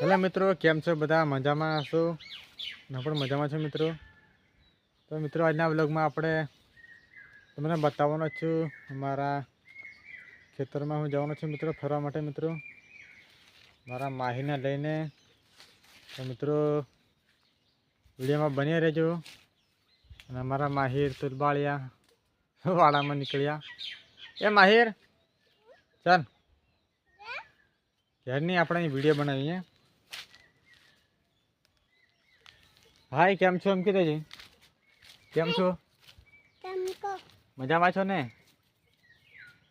Hello મિત્રો કેમ છો બધા મજામાં હશો હું પણ મજામાં છું મિત્રો તો મિત્રો આજના વ્લોગમાં આપણે તમને બતાવવાનો છું અમારા ખેતરમાં હું જવાનો છું મિત્રો ફરવા માટે મિત્રો મારા માહીને લઈને તો મિત્રો વિડીયોમાં બની રહેજો અને અમારા માહિર તુલબાળિયા વાડામાં નીકળ્યા એ માહિર ચાલ ઘેરની આપણે અહીં વિડીયો બનાવીએ હાય કેમ છો એમ કીધે છે કેમ છો તમકો મજામાં છો ને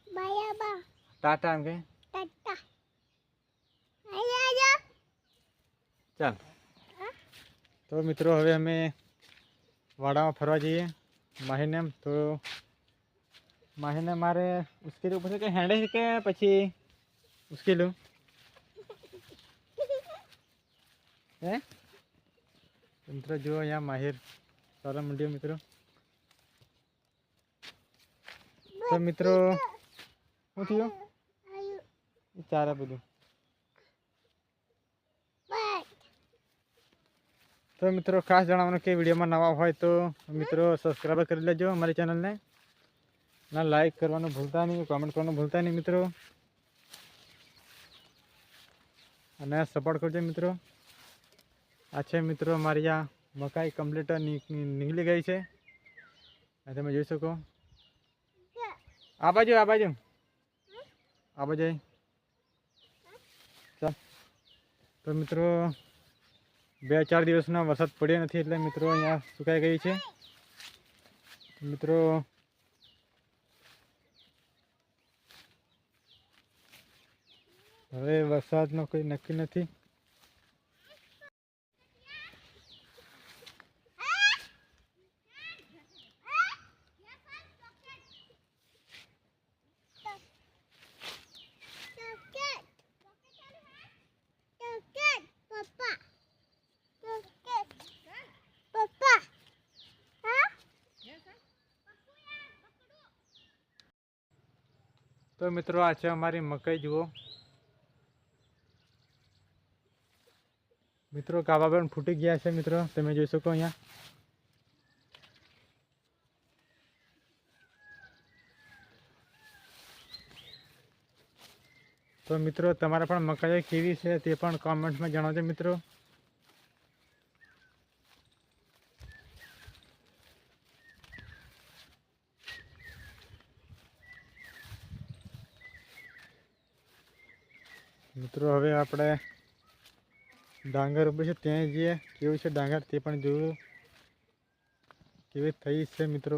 બાયાબા ટાટા એમ કે ટટ્ટા આયા ચાલ તો મિત્રો હવે અમે વાડામાં ફરવા જઈએ માહીને એમ તો માહીને મારે ઉશ્કેલવું પડશે કે હેંડે છે કે પછી ઉશ્કેલું હે મિત્રો જુઓ અહીંયા માહિર. સારા મંડ્યો મિત્રો. તો મિત્રો, શું થયું? ચારે બધું. તો મિત્રો, ખાસ જણાવવાનું કે વિડીયોમાં નવા હોય તો મિત્રો સબસ્ક્રાઈબ કરી લેજો અમારી ચેનલને. ના લાઈક કરવાનું ભૂલતા નહીં કોમેન્ટ કરવાનું ભૂલતા નહીં મિત્રો. અને સપોર્ટ કરજો મિત્રો. આ છે મિત્રો મારી આ મકાઈ કમ્પ્લીટ નીકળી ગઈ છે. આ તમે જોઈ શકો. આ બાજુ આ બાજુ. આ બાજુ તો મિત્રો, બે ચાર દિવસનો વરસાદ પડ્યો નથી એટલે મિત્રો અહીંયા સુકાઈ ગઈ છે. મિત્રો, હવે વરસાદનો કોઈ નક્કી નથી. તો મિત્રો, આ છે અમારી મકાઈ, જુઓ. મિત્રો કાવા પણ ફૂટી ગયા છે, મિત્રો. તમે જોઈ શકો અહીંયા. તો મિત્રો, તમારે પણ મકાઈ કેવી છે તે પણ કોમેન્ટમાં જણાવજો, મિત્રો. મિત્રો હવે આપણે ડાંગર ઉપર છે ત્યાં જઈએ કેવું છે ડાંગર તે પણ જોયું કેવી થઈ છે મિત્રો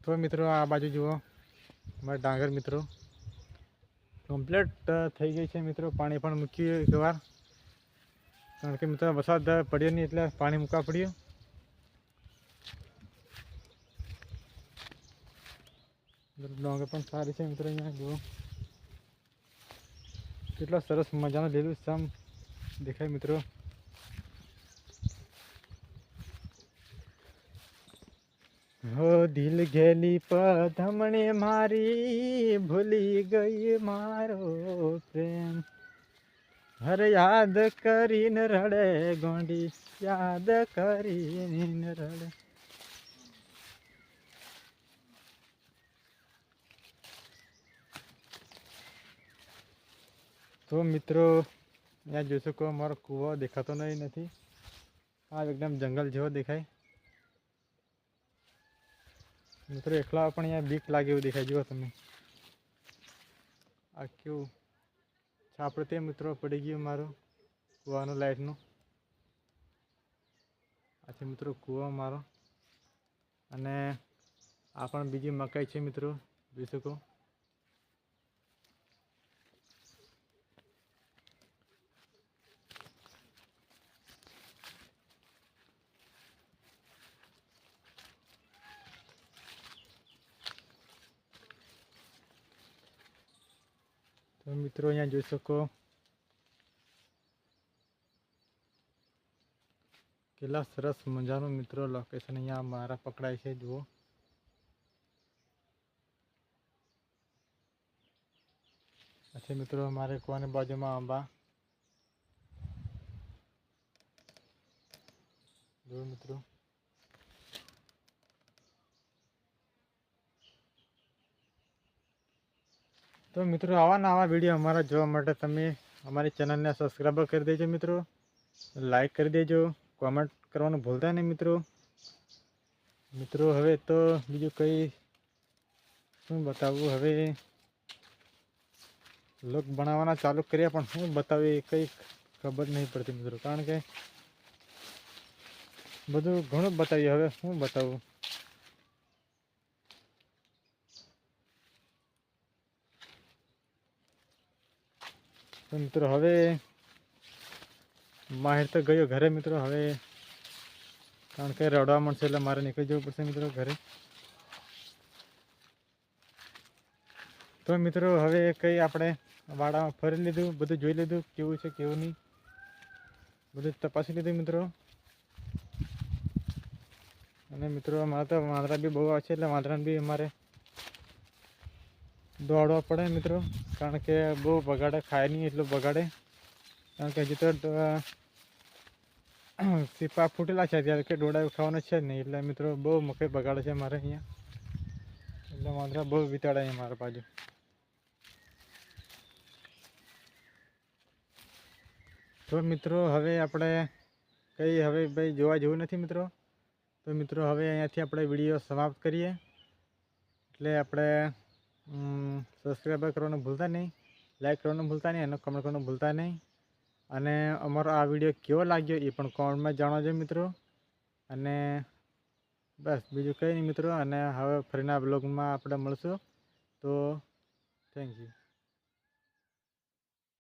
તો મિત્રો આ બાજુ જુઓ અમારા ડાંગર મિત્રો કમ્પ્લીટ થઈ ગઈ છે મિત્રો પાણી પણ મૂક્યું એકવાર કારણ કે મિત્રો વરસાદ પડ્યો નહીં એટલે પાણી મૂકવા પડ્યું ડોંગર પણ સારી છે મિત્રો અહીંયા જુઓ કેટલો સરસ મજાનો લીલું સમ દેખાય મિત્રો હો દિલ ઘેલી પધમણે મારી, ભૂલી ગઈ મારો પ્રેમ. હર યાદ કરીને રડે, ગોંડી યાદ કરીને રડે. તો મિત્રો ત્યાં જોઈ શકો મારો કૂવો દેખાતો નહીં નથી. આ એકદમ જંગલ જેવો દેખાય. મિત્રો, એકલા પણ અહીંયા બીક લાગે એવું દેખાય. જુઓ તમે. આ કેવું છાપડે તે મિત્રો પડી ગયું મારું કૂવાનું લાઇટનું આ મિત્રો કૂવો મારો. અને આ પણ બીજી મકાઈ છે મિત્રો, જોઈ શકો. તો મિત્રો અહીંયા જોઈ શકો કેટલા સરસ મજાનું મિત્રો લોકેશન અહીંયા મારા પકડાય છે જુઓ પછી મિત્રો મારે કુવાની બાજુમાં આંબા જુઓ મિત્રો તો મિત્રો આવા નવા વીડિયો અમારા જોવા માટે તમે અમારી ચેનલને સબસ્ક્રાઈબ કરી દેજો મિત્રો. લાઈક કરી દેજો. કોમેન્ટ કરવાનું ભૂલતા નહીં મિત્રો. મિત્રો, હવે તો બીજું કંઈ શું બતાવવું? હવે લોક બનાવવાના ચાલુ કર્યા, પણ શું બતાવે કંઈ ખબર નહીં પડતી મિત્રો. કારણ કે બધું ઘણું બતાવ્યું. હવે શું બતાવવું? તો મિત્રો હવે માહિર તો ગયો ઘરે મિત્રો, હવે કારણ કે રડવા મળશે એટલે મારે નીકળી જવું પડશે મિત્રો ઘરે. તો મિત્રો હવે કંઈ આપણે વાડામાં ફરી લીધું, બધું જોઈ લીધું, કેવું છે, કેવું નહીં? બધું તપાસી લીધું મિત્રો. અને મિત્રો અમારા તો વાંદરા બી બહુ આવે છે, એટલે વાંદરાને બી અમારે દોડવા પડે મિત્રો કારણ કે બહુ બગાડે ખાય નહીં એટલું બગાડે કારણ કે હજી તો ડ- સીપા ફૂટેલા છે ત્યારે કે ડોડા ખાવાના છે જ નહીં એટલે મિત્રો બહુ મકઈ બગાડે છે મારે અહીંયા એટલે વાંદરા બહુ વિતાડે અહીંયા મારા બાજુ તો મિત્રો હવે આપણે કંઈ હવે ભાઈ જોવા જેવું નથી મિત્રો તો મિત્રો હવે અહીંયાથી આપણે વિડીયો સમાપ્ત કરીએ એટલે આપણે સબસ્ક્રાઈબર કરવાનું ભૂલતા નહીં લાઈક કરવાનું ભૂલતા નહીં અને કમેન્ટ કરવાનું ભૂલતા નહીં. અને અમારો આ વીડિયો કેવો લાગ્યો એ પણ કોમેન્ટમાં જણાવજો મિત્રો. અને બસ, બીજું કંઈ નહીં મિત્રો. અને હવે ફરીના બ્લોગમાં આપણે મળશું. તો થેન્ક યુ